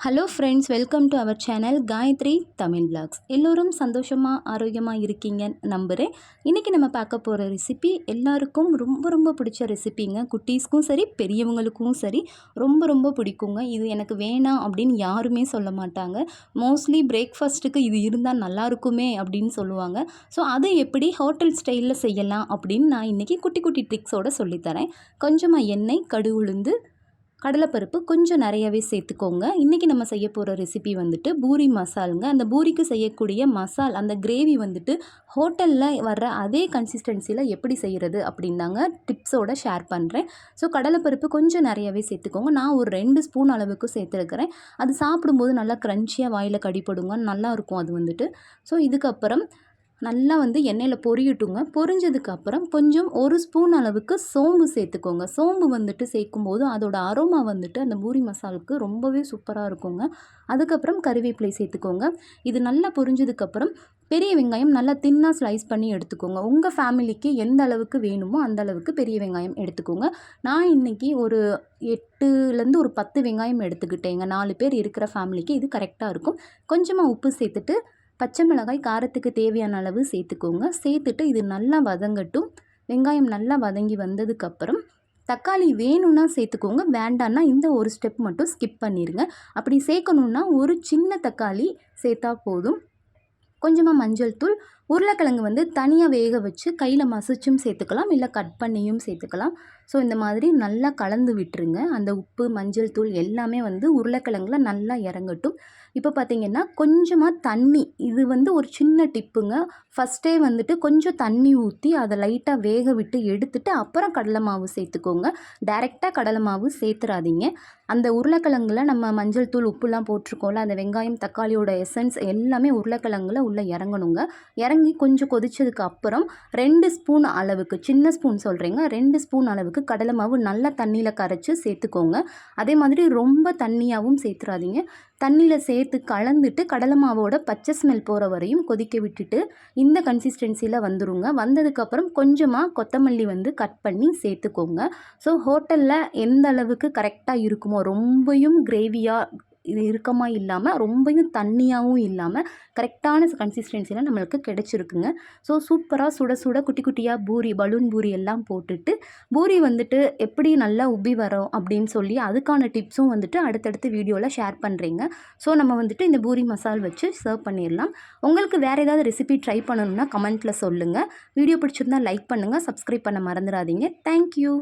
Hello friends welcome to our channel Gayathri Tamil blogs எல்லோரும் சந்தோஷமாக ஆரோக்கியமாக இருக்கீங்க நம்புகிறேன் இன்றைக்கி நம்ம பார்க்க போகிற ரெசிபி எல்லாருக்கும் ரொம்ப ரொம்ப பிடிச்ச ரெசிபிங்க குட்டீஸ்க்கும் சரி பெரியவங்களுக்கும் சரி ரொம்ப ரொம்ப பிடிக்குங்க. இது எனக்கு வேணாம் அப்படின்னு யாருமே சொல்ல மாட்டாங்க. மோஸ்ட்லி பிரேக்ஃபாஸ்ட்டுக்கு இது இருந்தால் நல்லா இருக்குமே அப்படின்னு சொல்லுவாங்க. ஸோ அதை எப்படி ஹோட்டல் ஸ்டைலில் செய்யலாம் அப்படின்னு நான் இன்றைக்கி குட்டி குட்டி ட்ரிக்ஸோடு சொல்லித்தரேன். கொஞ்சமாக எண்ணெய் கடு உளுந்து கடலைப்பருப்பு கொஞ்சம் நிறையவே சேர்த்துக்கோங்க. இன்றைக்கி நம்ம செய்ய போகிற ரெசிபி வந்துட்டு பூரி மசாலுங்க. அந்த பூரிக்கு செய்யக்கூடிய மசால் அந்த கிரேவி வந்துட்டு ஹோட்டலில் வர்ற அதே கன்சிஸ்டன்சியில் எப்படி செய்கிறது அப்படின்னாங்க டிப்ஸோட ஷேர் பண்ணுறேன் ஸோ கடலைப்பருப்பு கொஞ்சம் நிறையவே சேர்த்துக்கோங்க. நான் ஒரு ரெண்டு ஸ்பூன் அளவுக்கு சேர்த்துருக்கிறேன். அது சாப்பிடும்போது நல்லா க்ரன்ச்சியாக வாயில் கடிப்படுங்க நல்லாயிருக்கும் அது வந்துட்டு. ஸோ இதுக்கப்புறம் நல்லா வந்து எண்ணெயில் பொரியட்டுங்க. பொரிஞ்சதுக்கப்புறம் கொஞ்சம் ஒரு ஸ்பூன் அளவுக்கு சோம்பு சேர்த்துக்கோங்க. சோம்பு வந்துட்டு சேர்க்கும்போது அதோட அரோமா வந்துட்டு அந்த பூரி மசாலுக்கு ரொம்பவே சூப்பராக இருக்குங்க. அதுக்கப்புறம் கருவேப்பிலை சேர்த்துக்கோங்க. இது நல்லா பொரிஞ்சதுக்கப்புறம் பெரிய வெங்காயம் நல்லா தின்னாக ஸ்லைஸ் பண்ணி எடுத்துக்கோங்க. உங்கள் ஃபேமிலிக்கு எந்த அளவுக்கு வேணுமோ அந்த அளவுக்கு பெரிய வெங்காயம் எடுத்துக்கோங்க. நான் இன்றைக்கி ஒரு எட்டுலேருந்து ஒரு பத்து வெங்காயம் எடுத்துக்கிட்டேங்க. நாலு பேர் இருக்கிற ஃபேமிலிக்கு இது கரெக்டாக இருக்கும். கொஞ்சமாக உப்பு சேர்த்துட்டு பச்சை மிளகாய் காரத்துக்கு தேவையான அளவு சேர்த்துக்கோங்க. சேர்த்துட்டு இது நல்லா வதங்கட்டும். வெங்காயம் நல்லா வதங்கி வந்ததுக்கப்புறம் தக்காளி வேணும்னா சேர்த்துக்கோங்க. வேண்டான்னா இந்த ஒரு ஸ்டெப் மட்டும் ஸ்கிப் பண்ணிடுங்க அப்படி சேர்க்கணுன்னா ஒரு சின்ன தக்காளி சேர்த்தா போதும். கொஞ்சமாக மஞ்சள் தூள் உருளைக்கிழங்கு வந்து தனியாக வேக வச்சு கையில் மசிச்சும் சேர்த்துக்கலாம் இல்லை கட் பண்ணியும் சேர்த்துக்கலாம். ஸோ இந்த மாதிரி நல்லா கலந்து விட்டுருங்க. அந்த உப்பு மஞ்சள் தூள் எல்லாமே வந்து உருளைக்கிழங்குல நல்லா இறங்கட்டும். இப்போ பார்த்திங்கன்னா கொஞ்சமாக தண்ணி இது வந்து ஒரு சின்ன டிப்புங்க. ஃபஸ்ட்டே வந்துட்டு கொஞ்சம் தண்ணி ஊற்றி அதை லைட்டாக வேக விட்டு எடுத்துட்டு அப்புறம் கடலை மாவு சேர்த்துக்கோங்க. டைரெக்டாக கடலை மாவு சேர்த்துறாதீங்க. அந்த உருளைக்கிழங்குல நம்ம மஞ்சள் தூள் உப்புலாம் போட்டிருக்கோம்ல அந்த வெங்காயம் தக்காளியோட எசன்ஸ் எல்லாமே உருளைக்கிழங்குல உள்ளே இறங்கணுங்க. இறங்கி கொஞ்சம் கொதிச்சதுக்கு அப்புறம் ரெண்டு ஸ்பூன் அளவுக்கு சின்ன ஸ்பூன் சொல்கிறீங்க ரெண்டு ஸ்பூன் அளவுக்கு கடலை மாவு நல்லா தண்ணியில் கரைச்சி சேர்த்துக்கோங்க. அதே மாதிரி ரொம்ப தண்ணியாகவும் சேர்த்துறாதீங்க. தண்ணியில் சேர்த்து கலந்துட்டு கடலை மாவோட பச்சை ஸ்மெல் போகிற வரையும் கொதிக்க விட்டுட்டு இந்த கன்சிஸ்டன்சியில் வந்துருங்க. வந்ததுக்கப்புறம் கொஞ்சமாக கொத்தமல்லி வந்து கட் பண்ணி சேர்த்துக்கோங்க. ஸோ ஹோட்டலில் எந்த அளவுக்கு கரெக்டாக இருக்குமோ ரொம்பையும் கிரேவியாக இது இறுக்கமாக இல்லாமல் ரொம்பவும் தண்ணியாகவும் இல்லாமல் கரெக்டான கன்சிஸ்டன்சியில் நம்மளுக்கு கிடச்சிருக்குங்க. ஸோ சூப்பராக சுட சுட குட்டி குட்டியாக பூரி பலூன் பூரி எல்லாம் போட்டுட்டு பூரி வந்துட்டு எப்படி நல்லா உப்பி வரும் அப்படின்னு சொல்லி அதுக்கான டிப்ஸும் வந்துட்டு அடுத்தடுத்து வீடியோவில் ஷேர் பண்ணுறீங்க ஸோ நம்ம வந்துட்டு இந்த பூரி மசால் வச்சு சர்வ் பண்ணிடலாம் உங்களுக்கு வேறு ஏதாவது ரெசிபி ட்ரை பண்ணணும்னா கமெண்ட்டில் சொல்லுங்கள் வீடியோ பிடிச்சிருந்தா லைக் பண்ணுங்கள் சப்ஸ்கிரைப் பண்ண மறந்துடாதீங்க தேங்க்யூ